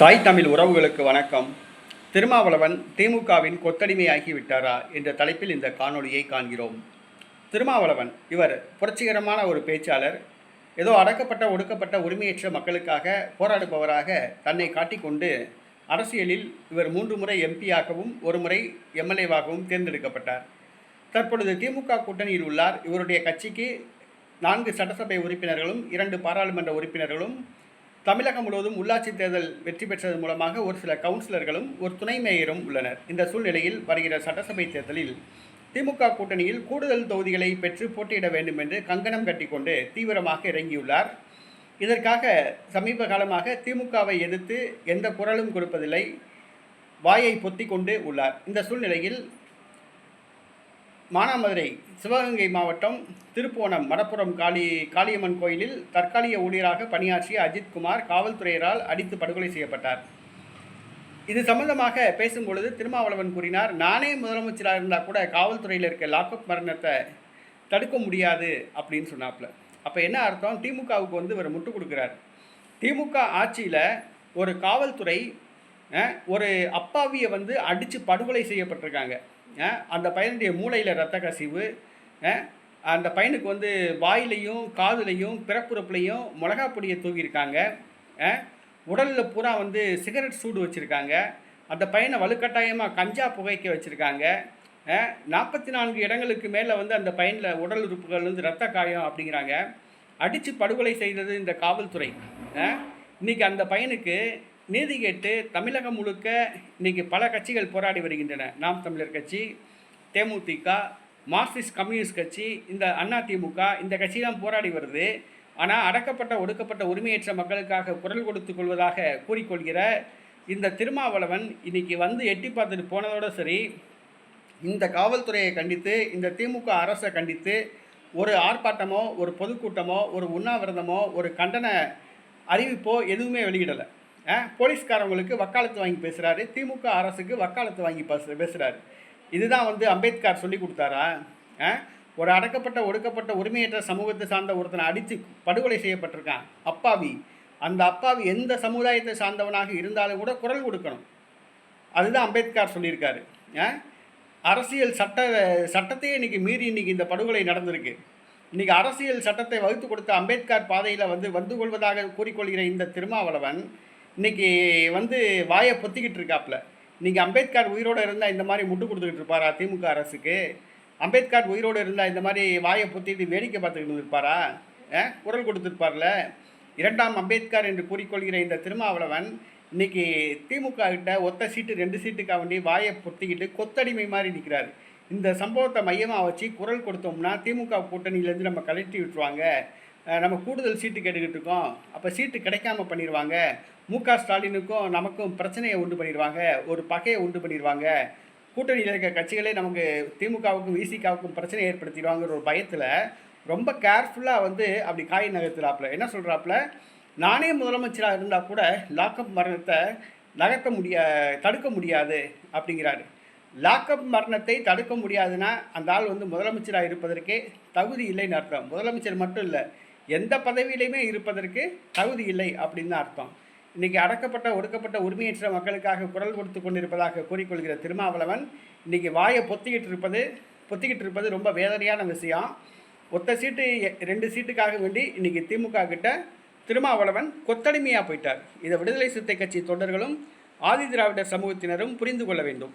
தாய் தமிழ் உறவுகளுக்கு வணக்கம். திருமாவளவன் திமுகவின் கொத்தடிமையாகி விட்டாரா என்ற தலைப்பில் இந்த காணொளியை காண்கிறோம். திருமாவளவன் இவர் புரட்சிகரமான ஒரு பேச்சாளர். ஏதோ அடக்கப்பட்ட ஒடுக்கப்பட்ட உரிமையற்ற மக்களுக்காக போராடுபவராக தன்னை காட்டிக்கொண்டு அரசியலில் இவர் மூன்று முறை எம்பியாகவும் ஒரு முறை எம்எல்ஏவாகவும் தேர்ந்தெடுக்கப்பட்டார். தற்பொழுது திமுக கூட்டணியில் உள்ளார். இவருடைய கட்சிக்கு நான்கு சட்டசபை உறுப்பினர்களும் இரண்டு பாராளுமன்ற உறுப்பினர்களும் தமிழகம் முழுவதும் உள்ளாட்சி தேர்தல் வெற்றி பெற்றது மூலமாக ஒரு சில கவுன்சிலர்களும் ஒரு துணை மேயரும் உள்ளனர். இந்த சூழ்நிலையில் வருகிற சட்டசபை தேர்தலில் திமுக கூட்டணியில் கூடுதல் தொகுதிகளை பெற்று போட்டியிட வேண்டும் என்று கங்கணம் கட்டிக்கொண்டு தீவிரமாக இறங்கியுள்ளார். இதற்காக சமீப காலமாக திமுகவை எதிர்த்து எந்த குரலும் கொடுப்பதில்லை. வாயை பொத்தி கொண்டு உள்ளார். இந்த சூழ்நிலையில் மானாமதுரை சிவகங்கை மாவட்டம் திருப்புவனம் மடப்புறம் காளி காளியம்மன் கோயிலில் தற்காலிக ஊழியராக பணியாற்றிய அஜித்குமார் காவல்துறையினரால் காவல்துறையரால் அடித்து படுகொலை செய்யப்பட்டார். இது சம்பந்தமாக பேசும்பொழுது திருமாவளவன் கூறினார் நானே முதலமைச்சராக இருந்தால் கூட காவல்துறையில் இருக்க லாக்அப் மரணத்தை தடுக்க முடியாது அப்படின்னு சொன்னாப்புல அப்போ என்ன அர்த்தம்? திமுகவுக்கு வந்து இவர் முட்டு கொடுக்குறார். திமுக ஆட்சியில் ஒரு காவல்துறை ஒரு அப்பாவியை வந்து அடித்து படுகொலை செய்யப்பட்டிருக்காங்க. அந்த பையனுடைய மூளையில் ரத்த கசிவு அந்த பையனுக்கு வந்து வாயிலையும் காதுலையும் பிறப்புறப்புலையும் மிளகா பொடியை தூக்கியிருக்காங்க உடலில் பூரா வந்து சிகரெட் சூடு வச்சுருக்காங்க. அந்த பையனை வலுக்கட்டாயமாக கஞ்சா புகைக்க வச்சுருக்காங்க. நாற்பத்தி நான்கு இடங்களுக்கு மேலே வந்து அந்த பையனில் உடல் உறுப்புகள் வந்து ரத்த காயம் அப்படிங்கிறாங்க. அடித்து படுகொலை செய்தது இந்த காவல்துறை. இன்றைக்கி இன்னைக்கு அந்த பையனுக்கு நீதி கேட்டு தமிழகம் முழுக்க இன்றைக்கி பல கட்சிகள் போராடி வருகின்றன. நாம் தமிழர் கட்சி தேமுதிக மார்க்சிஸ்ட் கம்யூனிஸ்ட் கட்சி இந்த அண்ணா திமுக இந்த கட்சியெல்லாம் போராடி வருது. ஆனால் அடக்கப்பட்ட ஒடுக்கப்பட்ட உரிமையற்ற மக்களுக்காக குரல் கொடுத்து கொள்வதாக கூறிக்கொள்கிற இந்த திருமாவளவன் இன்னைக்கு வந்து எட்டி பார்த்துட்டு போனதோட சரி இந்த காவல்துறையை கண்டித்து இந்த திமுக அரசை கண்டித்து ஒரு ஆர்ப்பாட்டமோ ஒரு பொதுக்கூட்டமோ ஒரு உண்ணாவிரதமோ ஒரு கண்டன அறிவிப்போ எதுவுமே வெளியிடலை. போலீஸ்காரவங்களுக்கு வக்காலத்து வாங்கி பேசுகிறாரு திமுக அரசுக்கு வக்காலத்து வாங்கி பேச பேசுகிறாரு இதுதான் வந்து அம்பேத்கர் சொல்லி கொடுத்தாரா? ஆ? ஒரு அடக்கப்பட்ட ஒடுக்கப்பட்ட உரிமையற்ற சமூகத்தை சார்ந்த ஒருத்தனை அடித்து படுகொலை செய்யப்பட்டிருக்கான். அப்பாவி. அந்த அப்பாவி எந்த சமுதாயத்தை சார்ந்தவனாக இருந்தாலும் கூட குரல் கொடுக்கணும். அதுதான் அம்பேத்கர் சொல்லியிருக்காரு. ஆ? அரசியல் சட்ட சட்டத்தையே இன்னைக்கு மீறி இன்னைக்கு இந்த படுகொலை நடந்திருக்கு. இன்னைக்கு அரசியல் சட்டத்தை வகுத்து கொடுத்த அம்பேத்கர் பாதையில் வந்து வந்து கொள்வதாக கூறிக்கொள்கிற இந்த திருமாவளவன் இன்னைக்கு வந்து வாயை பொத்திக்கிட்டு இருக்காப்புல நீங்கள் அம்பேத்கர் உயிரோடு இருந்தால் இந்த மாதிரி முட்டு கொடுத்துக்கிட்டு இருப்பாரா திமுக அரசுக்கு? அம்பேத்கர் உயிரோடு இருந்தால் இந்த மாதிரி வாயை பொத்திட்டு வேடிக்கை பார்த்துக்கிட்டு இருப்பாரா ஆ? குரல் கொடுத்துருப்பார்ல. இரண்டாம் அம்பேத்கர் என்று கூறிக்கொள்கிற இந்த திருமாவளவன் இன்னைக்கு திமுக கிட்ட ஒத்த சீட்டு ரெண்டு சீட்டுக்காக வேண்டி வாயை பொத்திக்கிட்டு கொத்தடிமை மாதிரி நிற்கிறார் இந்த சம்பவத்தை மையமாக வச்சு குரல் கொடுத்தோம்னா திமுக கூட்டணியிலேருந்து நம்ம கலட்டி விட்டுருவாங்க. நம்ம கூடுதல் சீட்டு கேட்டுக்கிட்டு இருக்கோம். அப்போ சீட்டு கிடைக்காம பண்ணிடுவாங்க மு க. ஸ்டாலினுக்கும் நமக்கும் பிரச்சனையை உண்டு பண்ணிடுவாங்க ஒரு பகையை உண்டு பண்ணிடுவாங்க கூட்டணியில் இருக்க கட்சிகளே நமக்கு திமுகவுக்கும் விசிகாவுக்கும் பிரச்சனை ஏற்படுத்திடுவாங்கிற ஒரு பயத்தில் ரொம்ப கேர்ஃபுல்லாக வந்து அப்படி காய் நகர்த்துறாப்புல. என்ன சொல்கிறாப்புல நானே முதலமைச்சராக இருந்தால் கூட லாக்அப் மரணத்தை நகர்த்த முடியா தடுக்க முடியாது அப்படிங்கிறாரு. லாக்அப் மரணத்தை தடுக்க முடியாதுன்னா அந்த ஆள் வந்து முதலமைச்சராக இருப்பதற்கே தகுதி இல்லைன்னு அர்த்தம். முதலமைச்சர் மட்டும் இல்லை. எந்த பதவியிலையுமே இருப்பதற்கு தகுதி இல்லை அப்படின்னு தான் அர்த்தம். இன்றைக்கி அடக்கப்பட்ட ஒடுக்கப்பட்ட உரிமையற்ற மக்களுக்காக குரல் கொடுத்து கொண்டிருப்பதாக கூறிக்கொள்கிற திருமாவளவன் இன்றைக்கி வாயை பொத்திக்கிட்டு இருப்பது பொத்திக்கிட்டு இருப்பது ரொம்ப வேதனையான விஷயம். ஒத்த சீட்டு ரெண்டு சீட்டுக்காக வேண்டி இன்றைக்கி திமுக கிட்ட திருமாவளவன் கொத்தடிமையாக போயிட்டார். இதை விடுதலை சிறுத்தை கட்சி தொண்டர்களும் ஆதி திராவிடர் சமூகத்தினரும் புரிந்து கொள்ள வேண்டும்.